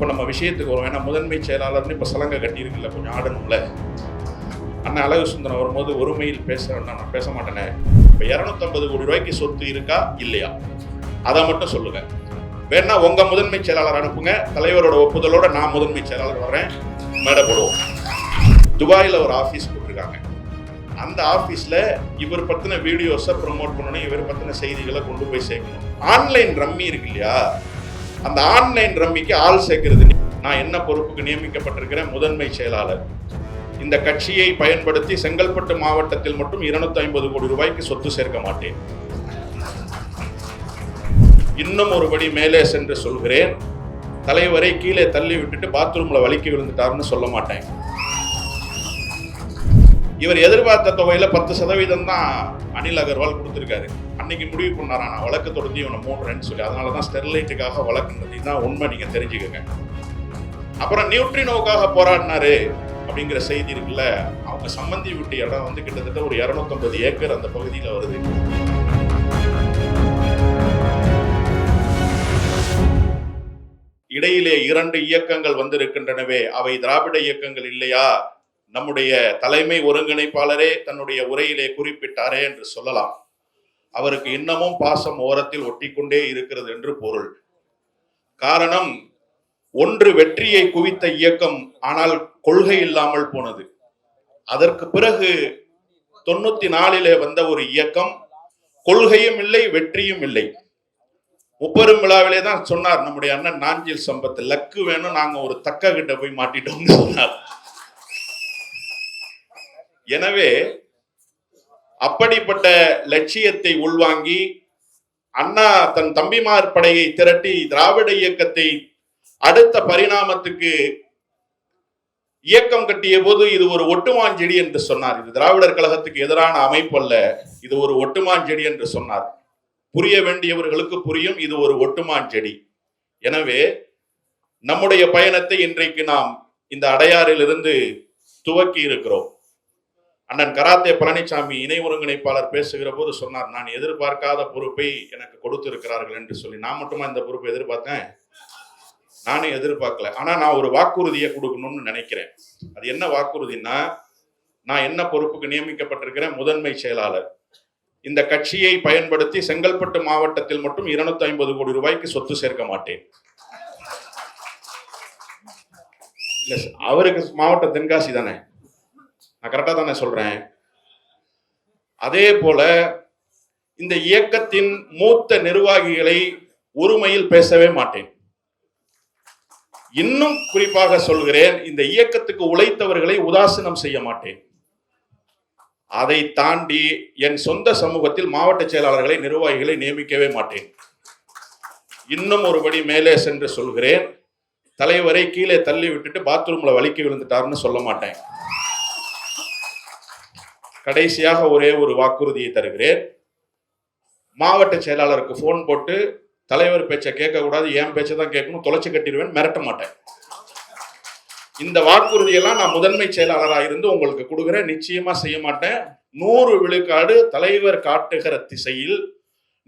இப்போ நம்ம விஷயத்துக்கு வரும். ஏன்னா முதன்மை செயலாளர்னு இப்போ சலங்கை கட்டியிருக்குல்ல கொஞ்சம் ஆடணும்ல. அண்ணன் அழகு சுந்தரம் வரும்போது ஒருமையில் பேச வேண்டாம் நான் பேச மாட்டேனே. இப்போ இரநூத்தம்பது கோடி ரூபாய்க்கு சொத்து இருக்கா? இல்லையா? அதை மட்டும் சொல்லுங்கள் வேணா உங்கள் முதன்மை செயலாளர் அனுப்புங்க. தலைவரோட ஒப்புதலோட நான் முதன்மை செயலாளர் வரேன். மேடை போடுவோம். துபாயில் ஒரு ஆஃபீஸ் போட்டிருக்காங்க. அந்த ஆஃபீஸில் இவர் பற்றின வீடியோஸை ப்ரொமோட் பண்ணணும் இவர் பற்றின செய்திகளை கொண்டு போய் சேர்க்கணும். ஆன்லைன் ரம்மி இருக்கு இல்லையா? அந்த ஆன்லைன் ரம்மிக்கு ஆள் சேர்க்கிறது நான் என்ன பொறுப்புக்கு நியமிக்கப்பட்டிருக்கிறேன்? முதன்மை செயலாளர். இந்த கட்சியை பயன்படுத்தி செங்கல்பட்டு மாவட்டத்தில் மட்டும் இருநூத்தி ஐம்பது கோடி ரூபாய்க்கு சொத்து சேர்க்க மாட்டேன். இன்னும் ஒருபடி மேலே சென்று சொல்கிறேன். தலைவரை கீழே தள்ளி விட்டுட்டு பாத்ரூம்ல வலிக்கி விழுந்துட்டாருன்னு சொல்ல மாட்டேன். இவர் எதிர்பார்த்த தொகையில பத்து சதவீதம் தான் அனில் அகர்வால் கொடுத்துருக்காரு. அன்னைக்கு முடிவு பண்ணாரா? நான் வழக்கு தொடர்ந்து இவனை மூடுறேன்னு சொல்லி. அதனால தான் ஸ்டெர்லைட்டுக்காக வழக்குன்றது இதுதான் உண்மை நீங்க தெரிஞ்சுக்கங்க. அப்புறம் நியூட்ரினோவுக்காக போராடினாரு அப்படிங்கிற செய்தி இருக்குல்ல அவங்க சம்பந்தி விட்டு இடம் வந்து கிட்டத்தட்ட ஒரு இரநூத்தம்பது ஏக்கர் அந்த பகுதியில் வருது. இடையிலே இரண்டு இயக்கங்கள் வந்திருக்கின்றனவே. அவை திராவிட இயக்கங்கள் இல்லையா? நம்முடைய தலைமை ஒருங்கிணைப்பாளரே தன்னுடைய உரையிலே குறிப்பிட்டாரே என்று சொல்லலாம். அவருக்கு இன்னமும் பாசம் ஓரத்தில் ஒட்டிக்கொண்டே இருக்கிறது என்று பொருள். காரணம் ஒன்று வெற்றியை குவித்த இயக்கம் ஆனால் கொள்கை இல்லாமல் போனது. அதற்கு பிறகு தொண்ணூத்தி நாலிலே வந்த ஒரு இயக்கம் கொள்கையும் இல்லை வெற்றியும் இல்லை. முப்பெரும் விழாவிலே தான் சொன்னார் நம்முடைய அண்ணன் நாஞ்சில் சம்பத்து லக்கு வேணும் நாங்க ஒரு தக்க கிட்ட போய் மாட்டிட்டோம்னு சொன்னார். எனவே அப்படிப்பட்ட லட்சியத்தை உள்வாங்கி அண்ணா தன் தம்பிமார் படையை திரட்டி திராவிட இயக்கத்தை அடுத்த பரிணாமத்துக்கு இயக்கம் கட்டிய போது இது ஒரு ஒட்டுமாஞ்செடி என்று சொன்னார். இது திராவிடர் கழகத்துக்கு எதிரான அமைப்பு அல்ல. இது ஒரு ஒட்டுமாஞ்செடி என்று சொன்னார். புரிய வேண்டியவர்களுக்கு புரியும் இது ஒரு ஒட்டுமாஞ்செடி எனவே நம்முடைய பயணத்தை இன்றைக்கு நாம் இந்த அடையாறிலிருந்து துவக்கி இருக்கிறோம். அண்ணன் கராத்தே பழனிசாமி இணை ஒருங்கிணைப்பாளர் பேசுகிற போது சொன்னார் நான் எதிர்பார்க்காத பொறுப்பை எனக்கு கொடுத்திருக்கிறார்கள் என்று சொல்லி. நான் மட்டுமா இந்த பொறுப்பை எதிர்பார்த்தேன்? நானே எதிர்பார்க்கல. ஆனா நான் ஒரு வாக்குறுதியை கொடுக்கணும்னு நினைக்கிறேன். அது என்ன வாக்குறுதினா நான் என்ன பொறுப்புக்கு நியமிக்கப்பட்டிருக்கிறேன்? முதன்மை செயலாளர். இந்த கட்சியை பயன்படுத்தி செங்கல்பட்டு மாவட்டத்தில் மட்டும் இருநூத்தி ஐம்பது கோடி ரூபாய்க்கு சொத்து சேர்க்க மாட்டேன். அவருக்கு மாவட்ட தென்காசி தானே? நான் கரெக்டாக தானே சொல்றேன்? அதே போல இந்த இயக்கத்தின் மூத்த நிர்வாகிகளை ஒருமையில் பேசவே மாட்டேன். இன்னும் குறிப்பாக சொல்கிறேன் இந்த இயக்கத்துக்கு உழைத்தவர்களை உதாசீனம் செய்ய மாட்டேன். அதை தாண்டி என் சொந்த சமூகத்தில் மாவட்ட செயலாளர்களை நிர்வாகிகளை நியமிக்கவே மாட்டேன். இன்னும் ஒருபடி மேலே சென்று சொல்கிறேன் தலைவரை கீழே தள்ளி விட்டுட்டு பாத்ரூம்ல வலிக்கி விழுந்துட்டாருன்னு சொல்ல மாட்டேன். கடைசியாக ஒரே ஒரு வாக்குறுதியை தருகிறேன். மாவட்ட செயலாளருக்கு ஃபோன் போட்டு தலைவர் பேச்சை கேட்கக்கூடாது என் பேச்சை தான் கேட்கணும் தொலைச்சி கட்டிடுவேன் மிரட்ட மாட்டேன். இந்த வாக்குறுதியெல்லாம் நான் முதன்மை செயலாளராக இருந்து உங்களுக்கு கொடுக்குறேன். நிச்சயமா செய்ய மாட்டேன். நூறு விழுக்காடு தலைவர் காட்டுகிற திசையில்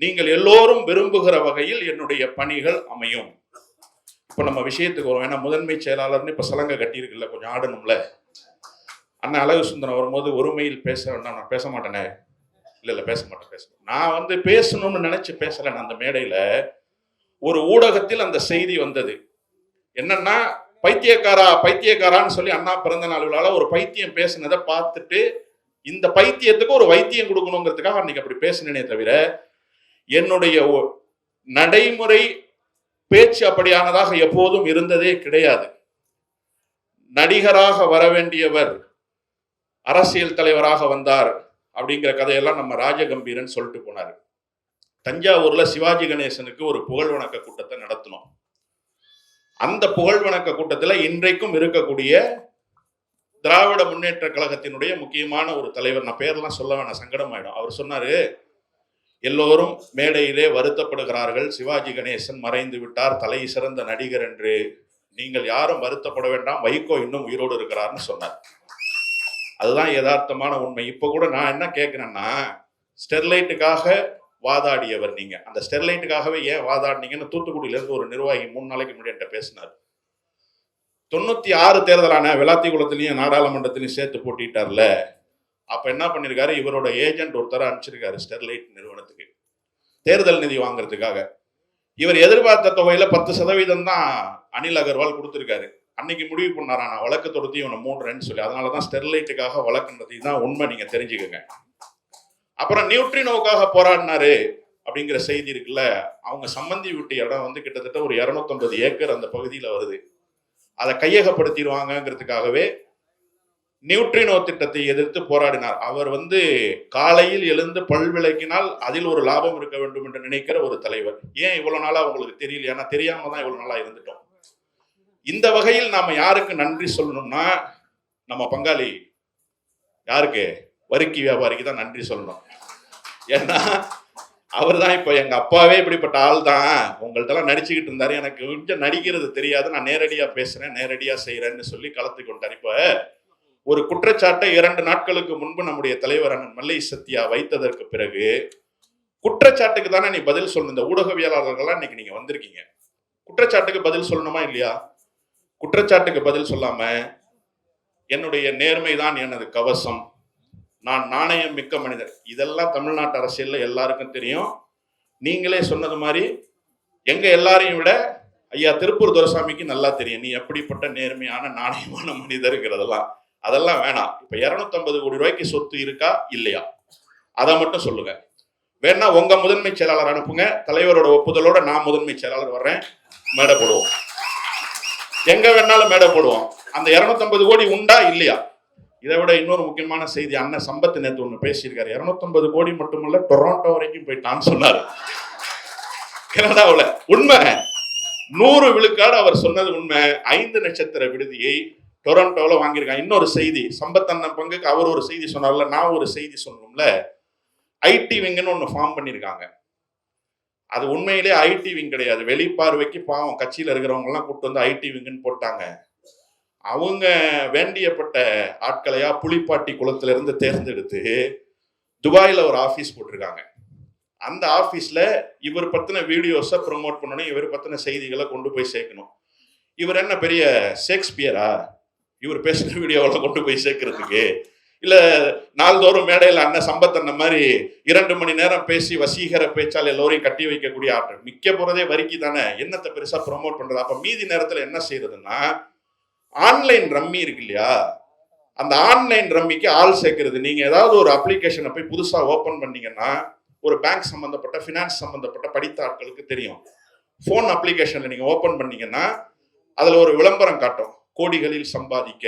நீங்கள் எல்லோரும் விரும்புகிற வகையில் என்னுடைய பணிகள் அமையும். இப்போ நம்ம விஷயத்துக்கு வரும். ஏன்னா முதன்மை செயலாளர்னு இப்போ சலங்கை கட்டியிருக்குல்ல கொஞ்சம் ஆடணும்ல. அண்ணன் அழகு சுந்தரம் வரும்போது ஒருமையில் பேச வேண்டாம் நான் பேச மாட்டேனே. இல்லை இல்லை பேச மாட்டேன் பேச நான் வந்து பேசணும்னு நினைச்சு பேசல அந்த மேடையில். ஒரு ஊடகத்தில் அந்த செய்தி வந்தது. என்னன்னா பைத்தியக்காரா பைத்தியக்காரான்னு சொல்லி அண்ணா பிறந்த நாள் விழால ஒரு பைத்தியம் பேசினதை பார்த்துட்டு இந்த பைத்தியத்துக்கு ஒரு வைத்தியம் கொடுக்கணுங்கிறதுக்காக அன்னைக்கு அப்படி பேசினேனே தவிர என்னுடைய ஒ- நடைமுறை பேச்சு அப்படியானதாக எப்போதும் இருந்ததே கிடையாது. நடிகராக வர வேண்டியவர் அரசியல் தலைவராக வந்தார் அப்படிங்கிற கதையெல்லாம் நம்ம ராஜகம்பீரன் சொல்லிட்டு போனார். தஞ்சாவூர்ல சிவாஜி கணேசனுக்கு ஒரு புகழ் வணக்க கூட்டத்தை நடத்தினோம். அந்த புகழ் வணக்க கூட்டத்தில் இன்றைக்கும் இருக்கக்கூடிய திராவிட முன்னேற்ற கழகத்தினுடைய முக்கியமான ஒரு தலைவர் நான் பேரெல்லாம் சொல்ல வேணாம் சங்கடமாயிடும். அவர் சொன்னாரு எல்லோரும் மேடையிலே வருத்தப்படுகிறார்கள். சிவாஜி கணேசன் மறைந்து விட்டார். தலை சிறந்த நடிகர் என்று. நீங்கள் யாரும் வருத்தப்பட வேண்டாம். வைகோ இன்னும் உயிரோடு இருக்கிறார்னு சொன்னார். அதுதான் யதார்த்தமான உண்மை. இப்போ கூட நான் என்ன கேட்குறேன்னா ஸ்டெர்லைட்டுக்காக வாதாடியவர் நீங்கள் அந்த ஸ்டெர்லைட்டுக்காகவே ஏன் வாதாடினீங்கன்னு தூத்துக்குடியிலேருந்து ஒரு நிர்வாகி மூணு நாளைக்கு முன்னாடி பேசினார். தொண்ணூற்றி ஆறு தேர்தலான விளாத்திக்குளத்திலையும் நாடாளுமன்றத்திலையும் சேர்த்து போட்டிட்டார்ல. அப்போ என்ன பண்ணியிருக்காரு இவரோட ஏஜென்ட் ஒருத்தர் அனுப்பிச்சிருக்காரு ஸ்டெர்லைட் நிறுவனத்துக்கு. தேர்தல் நிதி வாங்குறதுக்காக. இவர் எதிர்பார்த்த தொகையில் பத்து சதவீதம் தான் அனில் அகர்வால் கொடுத்துருக்காரு. அன்னைக்கு முடிவு பண்ணாரா? நான் வழக்கு தொடுத்து இவனை மூடுறேன்னு சொல்லி. அதனாலதான் ஸ்டெர்லைட்டுக்காக வழக்குன்றது. தான் உண்மை நீங்கள் தெரிஞ்சுக்கோங்க. அப்புறம் நியூட்ரினோவுக்காக போராடினாரு அப்படிங்கிற செய்தி இருக்குல்ல? அவங்க சம்பந்தி விட்டு இடம் வந்து கிட்டத்தட்ட ஒரு 250 ஏக்கர் அந்த பகுதியில் வருது. அதை கையகப்படுத்திடுவாங்கங்கிறதுக்காகவே நியூட்ரினோ திட்டத்தை எதிர்த்து போராடினார். அவர் வந்து காலையில் எழுந்து பல் விளக்கினால் அதில் ஒரு லாபம் இருக்க வேண்டும் என்று நினைக்கிற ஒரு தலைவர். ஏன் இவ்வளோ நாளாக அவங்களுக்கு தெரியல ஏன்னா தெரியாம தான் இவ்வளோ நாளாக இருந்துட்டோம். இந்த வகையில் நாம யாருக்கு நன்றி சொல்லணும்னா நம்ம பங்காளி யாருக்கு? வரிக்கு வியாபாரிக்கு தான் நன்றி சொல்லணும். ஏன்னா அவர் தான் இப்போ எங்கள் அப்பாவே இப்படிப்பட்ட ஆள் தான். உங்கள்ட்டலாம் நடிச்சுக்கிட்டு இருந்தார். எனக்கு கொஞ்சம் நடிக்கிறது தெரியாது. நான் நேரடியாக பேசுகிறேன் நேரடியாக செய்கிறேன்னு சொல்லி கலத்து கொண்டார். இப்போ ஒரு குற்றச்சாட்டை இரண்டு நாட்களுக்கு முன்பு நம்முடைய தலைவர் அண்ணன் மல்லை சத்யா வைத்ததற்கு பிறகு குற்றச்சாட்டுக்கு தானே நீ பதில் சொல்லணும். இந்த ஊடகவியலாளர்கள்லாம் இன்னைக்கு நீங்கள் வந்திருக்கீங்க. குற்றச்சாட்டுக்கு பதில் சொல்லணுமா இல்லையா? குற்றச்சாட்டுக்கு பதில் சொல்லாம என்னுடைய நேர்மை தான் எனது கவசம். நான் நாணயம் மிக்க மனிதர். இதெல்லாம் தமிழ்நாட்டு அரசியல்ல எல்லாருக்கும் தெரியும். நீங்களே சொன்னது மாதிரி எங்க எல்லாரையும் விட ஐயா திருப்பூர் துரசாமிக்கு நல்லா தெரியும். நீ எப்படிப்பட்ட நேர்மையான நாணயமான மனிதருங்கிறதெல்லாம். அதெல்லாம் வேணாம். இப்ப 250 கோடி ரூபாய்க்கு சொத்து இருக்கா? இல்லையா? அதை மட்டும் சொல்லுங்க. வேணா உங்க முதன்மை செயலாளர் அனுப்புங்க. தலைவரோட ஒப்புதலோட நான் முதன்மை செயலாளர் வர்றேன். மேடை போடுவோம். எங்க வேணாலும் மேடை போடுவோம். அந்த 250 கோடி உண்டா இல்லையா? இதை விட இன்னொரு முக்கியமான செய்தி அண்ணன் சம்பத்து நேத்து ஒன்று பேசியிருக்காரு. 250 கோடி மட்டுமல்ல டொரண்டோ வரைக்கும் போயிட்டான்னு சொன்னார். கனடாவில். உண்மை. நூறு விழுக்காடு அவர் சொன்னது உண்மை. ஐந்து நட்சத்திர விடுதியை டொரண்டோவில் வாங்கியிருக்காங்க. இன்னொரு செய்தி சம்பத் அண்ணன் பங்குக்கு அவர் ஒரு செய்தி சொன்னார்ல நான் ஒரு செய்தி சொன்னோம்ல ஐடி விங்குன்னு ஒன்று ஃபார்ம் பண்ணியிருக்காங்க. அது உண்மையிலே ஐடி விங் கிடையாது. வெளிப்பார்வைக்கு பாவம். கட்சியில் இருக்கிறவங்கலாம் கூப்பிட்டு வந்து ஐடி விங்குன்னு போட்டாங்க. அவங்க வேண்டியப்பட்ட ஆட்களையா புலிப்பாட்டி குளத்திலிருந்து தேர்ந்தெடுத்து துபாயில் ஒரு ஆஃபீஸ் போட்டிருக்காங்க. அந்த ஆஃபீஸில் இவர் பற்றின வீடியோஸை ப்ரொமோட் பண்ணணும். இவர் பற்றின செய்திகளை கொண்டு போய் சேர்க்கணும். இவர் என்ன பெரிய ஷேக்ஸ்பியரா இவர் பேசுகிற வீடியோவில் கொண்டு போய் சேர்க்கறதுக்கு இல்லை நாள்தோறும் மேடையில் அண்ணன் சம்பத் அந்த மாதிரி இரண்டு மணி நேரம் பேசி வசீகர பேச்சால் எல்லோரையும் கட்டி வைக்கக்கூடிய ஆற்றல் மிக்க போகிறதே வரிக்கு தானே. என்னத்தை பெருசாக ப்ரொமோட் பண்ணுறது அப்போ மீதி நேரத்தில் என்ன செய்யறதுன்னா ஆன்லைன் ரம்மி இருக்கு இல்லையா? அந்த ஆன்லைன் ரம்மிக்கு ஆள் சேர்க்கறது. நீங்கள் ஏதாவது ஒரு அப்ளிகேஷனை போய் புதுசாக ஓப்பன் பண்ணீங்கன்னா ஒரு பேங்க் சம்மந்தப்பட்ட ஃபினான்ஸ் சம்மந்தப்பட்ட படித்த ஆட்களுக்கு தெரியும். ஃபோன் அப்ளிகேஷனில் நீங்கள் ஓப்பன் பண்ணீங்கன்னா அதில் ஒரு விளம்பரம் காட்டும். கோடிகளில் சம்பாதிக்க.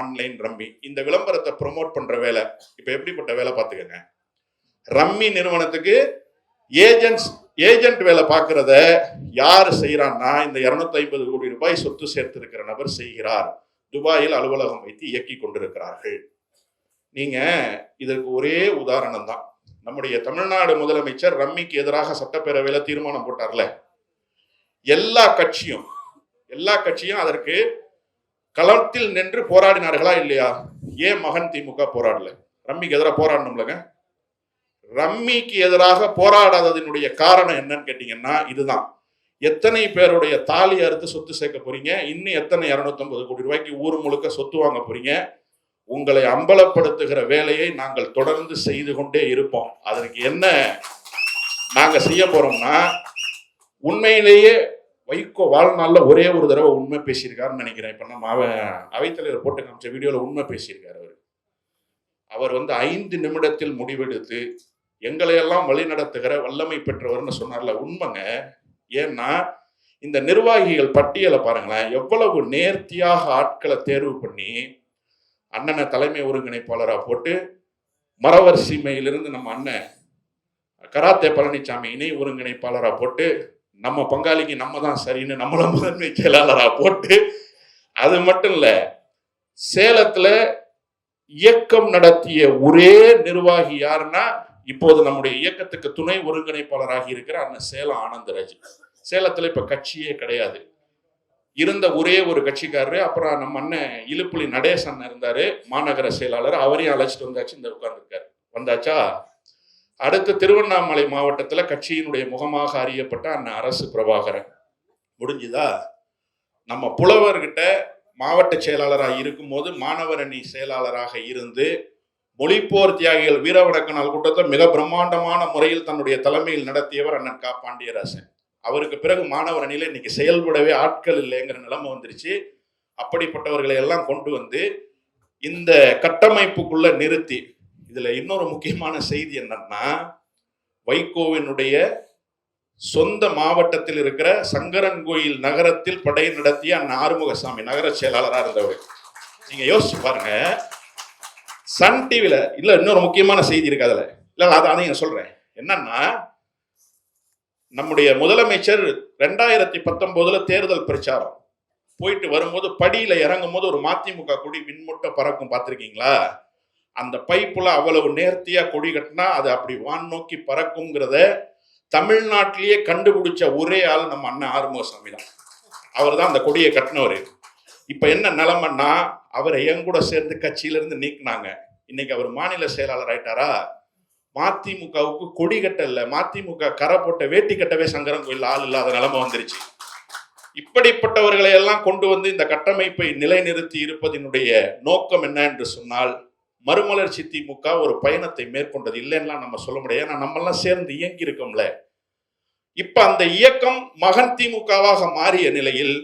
ஆன்லைன் ரம்மி இந்த விளம்பரத்தை ப்ரொமோட் பண்ற வேலை இப்ப எப்படிப்பட்ட வேலை பார்த்துக்கங்க? ரம்மி நிறுவனத்துக்கு ஏஜென்ட்ஸ் ஏஜென்ட் வேலை பார்க்கறத யார் செய்யறான்னா இந்த 250 ஐம்பது கோடி ரூபாய் சொத்து சேர்த்திருக்கிற நபர் செய்கிறார். துபாயில் அலுவலகம் வைத்து இயக்கி கொண்டிருக்கிறார்கள். நீங்க இதற்கு ஒரே உதாரணம் தான். நம்முடைய தமிழ்நாடு முதலமைச்சர் ரம்மிக்கு எதிராக சட்டப்பேரவையில தீர்மானம் போட்டார்ல. எல்லா கட்சியும் எல்லா கட்சியும் அதற்கு களத்தில் நின்று போராடினார்களா இல்லையா? ஏன் மகன் திமுக போராடல. ரம்மிக்கு எதிராக போராடணும்லங்க. ரம்மிக்கு எதிராக போராடாததினுடைய காரணம் என்னன்னு கேட்டீங்கன்னா இதுதான். எத்தனை பேருடைய தாலி அறுத்து சொத்து சேர்க்க போறீங்க? இன்னும் எத்தனை? 250 கோடி ரூபாய்க்கு ஊர் முழுக்க சொத்து வாங்க போறீங்க? உங்களை அம்பலப்படுத்துகிற வேலையை நாங்கள் தொடர்ந்து செய்து கொண்டே இருப்போம். அதற்கு என்ன நாங்கள் செய்ய போறோம்னா உண்மையிலேயே வைகோ வாழ்நாளில் ஒரே ஒரு தடவை உண்மை பேசியிருக்காருன்னு நினைக்கிறேன். இப்போ நம்ம அவ அவைத்தலைவர் போட்டு காமிச்ச வீடியோவில் உண்மை பேசியிருக்காரு அவர். அவர் வந்து ஐந்து நிமிடத்தில் முடிவெடுத்து எங்களையெல்லாம் வழிநடத்துகிற வல்லமை பெற்றவர்னு சொன்னார்ல உண்மைங்க. ஏன்னா இந்த நிர்வாகிகள் பட்டியலை பாருங்களேன் எவ்வளவு நேர்த்தியாக ஆட்களை தேர்வு பண்ணி அண்ணனை தலைமை ஒருங்கிணைப்பாளராக போட்டு மரவர் சீமையிலிருந்து நம்ம அண்ணன் கராத்தே பழனிசாமி இணை ஒருங்கிணைப்பாளராக போட்டு நம்ம பங்காளிக்கு நம்ம தான் சரின்னு நம்மள முதன்மை செயலாளராக போட்டு அது மட்டும் இல்லை சேலத்தில் இயக்கம் நடத்திய ஒரே நிர்வாகி யாருன்னா இப்போது நம்முடைய இயக்கத்துக்கு துணை ஒருங்கிணைப்பாளராகி இருக்கிற அண்ணன் சேலம் ஆனந்தராஜ். சேலத்தில் இப்போ கட்சியே கிடையாது. இருந்த ஒரே ஒரு கட்சிக்காரரு அப்புறம் நம்ம அண்ணன் இலுப்புலி நடேசன் இருந்தார் மாநகர செயலாளர். அவரையும் அழைச்சிட்டு வந்தாச்சு இந்த உட்காந்துருக்காரு வந்தாச்சா? அடுத்து திருவண்ணாமலை மாவட்டத்தில் கட்சியினுடைய முகமாக அறியப்பட்ட அண்ணன் அரசு பிரபாகரன். முடிஞ்சுதா? நம்ம புலவர்கிட்ட மாவட்ட செயலாளராக இருக்கும்போது மாணவர் அணி செயலாளராக இருந்து மொழிப்போர் தியாகிகள் வீரவணக்க நாள் கூட்டத்தை மிக பிரம்மாண்டமான முறையில் தன்னுடைய தலைமையில் நடத்தியவர் அண்ணன் கா. பாண்டியராசன். அவருக்கு பிறகு மாணவர் இன்னைக்கு செயல்படவே ஆட்கள் இல்லைங்கிற நிலைமை வந்துருச்சு. அப்படிப்பட்டவர்களை எல்லாம் கொண்டு வந்து இந்த கட்டமைப்புக்குள்ள நிறுத்தி இதுல இன்னொரு முக்கியமான செய்தி என்னன்னா வைகோவினுடைய சொந்த மாவட்டத்தில் இருக்கிற சங்கரன் கோயில் நகரத்தில் படை நடத்திய அண்ணன் ஆறுமுகசாமி நகர செயலாளராக இருந்தவர். நீங்க யோசிச்சு பாருங்க. சன் டிவில இல்ல இன்னொரு முக்கியமான செய்தி இருக்கு அதுல. இல்ல அதை அதையும் சொல்றேன். என்னன்னா நம்முடைய முதலமைச்சர் ரெண்டாயிரத்தி பத்தொன்பதுல தேர்தல் பிரச்சாரம். போயிட்டு வரும்போது படியில இறங்கும் போது ஒரு மதிமுக கொடி மின்முட்ட பறக்கும் பார்த்துருக்கீங்களா? அந்த பைப்புல அவ்வளவு நேர்த்தியா கொடி கட்டினா அது அப்படி வான் நோக்கி பறக்குங்கிறத தமிழ்நாட்டிலேயே கண்டுபிடிச்ச ஒரே ஆள் நம்ம அண்ணன் ஆறுமுகசாமி தான். அவர் தான் அந்த கொடியை கட்டினவர். இப்ப என்ன நிலமன்னா அவரை என் கூட சேர்ந்து கட்சியிலிருந்து நீக்கினாங்க. நீக்குனாங்க இன்னைக்கு அவர் மாநில செயலாளர் ஆயிட்டாரா? மதிமுகவுக்கு கொடி கட்டல. மதிமுக கரை போட்ட வேட்டி கட்டவே சங்கரன் கோயில் ஆள் இல்லாத நிலைமை வந்துருச்சு. இப்படிப்பட்டவர்களை எல்லாம் கொண்டு வந்து இந்த கட்டமைப்பை நிலைநிறுத்தி இருப்பதனுடைய நோக்கம் என்ன என்று சொன்னால் மறுமலர்ச்சி திமுக ஒரு பயணத்தை மேற்கொண்டது இல்லைன்னா நம்ம சொல்ல முடியாது. ஏன்னா நம்மெல்லாம் சேர்ந்து இயங்கி இருக்கோம்ல இப்ப அந்த இயக்கம் மகன் திமுகவாக மாறிய நிலையில்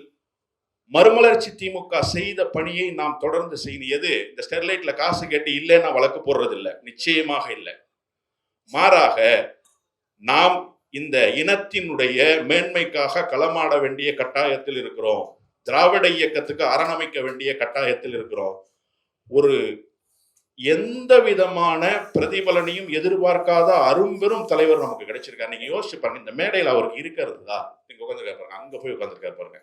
மறுமலர்ச்சி திமுக செய்த பணியை நாம் தொடர்ந்து செய்யது இந்த ஸ்டெர்லைட்ல காசு கேட்டு இல்லைன்னா வழக்கு போடுறது இல்லை நிச்சயமாக இல்லை. மாறாக நாம் இந்த இனத்தினுடைய மேன்மைக்காக களமாட வேண்டிய கட்டாயத்தில் இருக்கிறோம். திராவிட இயக்கத்துக்கு அரணமைக்க வேண்டிய கட்டாயத்தில் இருக்கிறோம். ஒரு எந்த விதமான பிரதிபலனையும் எதிர்பார்க்காத அரும்பெரும் தலைவர் நமக்கு கிடைச்சிருக்காரு. நீங்க யோசிச்சு பாருங்க இந்த மேடையில் அவருக்கு இருக்கிறது தான். நீங்க உட்காந்துருக்காரு பாருங்க அங்க போய் உட்காந்துருக்காரு பாருங்க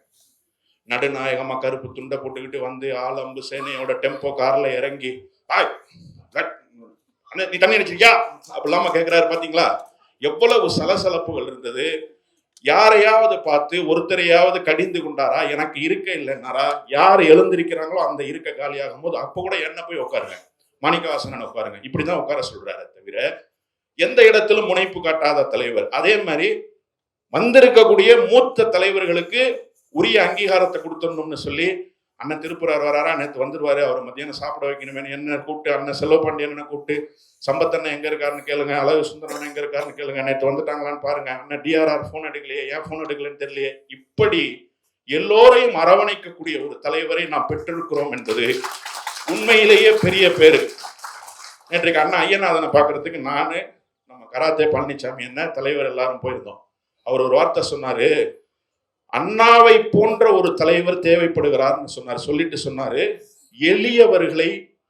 நடுநாயகமா கருப்பு துண்டை போட்டுக்கிட்டு வந்து ஆலம்பு சேனையோட டெம்போ கார்ல இறங்கி "ஆய், அண்ணே, நீ தண்ணி அடிச்சிருக்கியா? அப்படிலாம கேட்கிறாரு பாத்தீங்களா? எவ்வளவு சலசலப்புகள் இருந்தது. யாரையாவது பார்த்து ஒருத்தரையாவது கடிந்து கொண்டாரா? எனக்கு இருக்க இல்லைன்னாரா? யார் எழுந்திருக்கிறாங்களோ அந்த இருக்க காலியாகும் போது அப்போ கூட என்ன போய் உட்காருங்க? மாணிக்கவாசனன் உட்காருங்க இப்படிதான் உட்கார சொல்றாரு தவிர எந்த இடத்திலும் முனைப்பு காட்டாத தலைவர். அதே மாதிரி வந்திருக்கக்கூடிய மூத்த தலைவர்களுக்கு உரிய அங்கீகாரத்தை கொடுத்துடணும்னு சொல்லி அண்ணன் திருப்புறார் வராரா? நேற்று வந்துடுவாரு அவர் மத்தியானம் சாப்பிட வைக்கணுமே. என்ன கூப்பிட்டு அண்ணன் செல்வபாண்டியனை கூப்பிட்டு சம்பத்தண்ணன் எங்க இருக்காருன்னு கேளுங்க அழகு சுந்தரன் எங்க இருக்காருன்னு கேளுங்க. நேற்று வந்துட்டாங்களான்னு பாருங்க. அண்ணன் டிஆர்ஆர் போன் எடுக்கலையே ஏன் போன் எடுக்கலன்னு தெரியலையே. இப்படி எல்லோரையும் அரவணைக்கக்கூடிய ஒரு தலைவரை நாம் பெற்றிருக்கிறோம் என்பது உண்மையிலேயே பெரிய பேரு. நேற்றைக்கு அண்ணா ஐயநாதனை பார்க்கறதுக்கு நானு நம்ம கராத்தே பழனிசாமி என்ன தலைவர் எல்லாரும் போயிருந்தோம். அவர் ஒரு வார்த்தை சொன்னாரு அண்ணாவை போன்ற ஒரு தலைவர் தேவைப்படுகிறார்னு சொன்னார். சொல்லிட்டு சொன்னாரு எளியவர்களை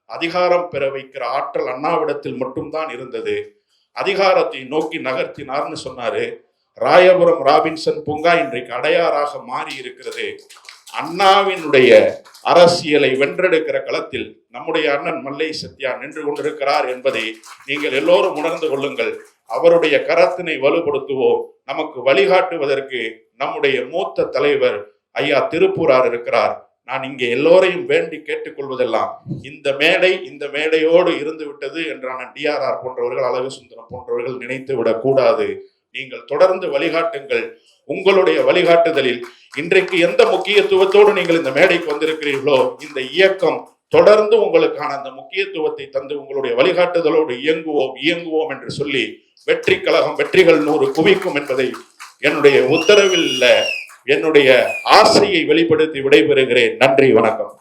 அதிகாரம் பெற வைக்கிற ஆற்றல் அண்ணாவிடத்தில் மட்டும்தான் இருந்தது. அதிகாரத்தை நோக்கி நகர்த்தினார்னு சொன்னாரு. ராயபுரம் ராபின்சன் பூங்கா இன்றைக்கு அடையாறாக மாறி இருக்கிறது அண்ணாவினுடைய அரசியலை வென்றெடுக்கிற களத்தில் நம்முடைய அண்ணன் மல்லை சத்யா நின்று கொண்டிருக்கிறார் என்பதை நீங்கள் எல்லோரும் உணர்ந்து கொள்ளுங்கள். அவருடைய கரத்தினை வலுப்படுத்துவோம். நமக்கு வழிகாட்டுவதற்கு நம்முடைய மூத்த தலைவர் ஐயா திருப்பூரார் இருக்கிறார். நான் இங்கே எல்லோரையும் வேண்டி கேட்டுக்கொள்வதெல்லாம் இந்த மேடை இந்த மேடையோடு இருந்து விட்டது என்றான டிஆர்ஆர் போன்றவர்கள் அழகு சுந்தரம் போன்றவர்கள் நினைத்து விடக்கூடாது நீங்கள் தொடர்ந்து வழிகாட்டுங்கள் உங்களுடைய வழிகாட்டுதலில். இன்றைக்கு எந்த முக்கியத்துவத்தோடு நீங்கள் இந்த மேடைக்கு வந்திருக்கிறீர்களோ இந்த இயக்கம் தொடர்ந்து உங்களுக்கான அந்த முக்கியத்துவத்தை தந்து உங்களுடைய வழிகாட்டுதலோடு இயங்குவோம் இயங்குவோம் என்று சொல்லி வெற்றி கழகம் வெற்றிகள் நூறு குவிக்கும் என்பதை என்னுடைய உத்தரவில் என்னுடைய ஆசையை வெளிப்படுத்தி விடைபெறுகிறேன். நன்றி வணக்கம்.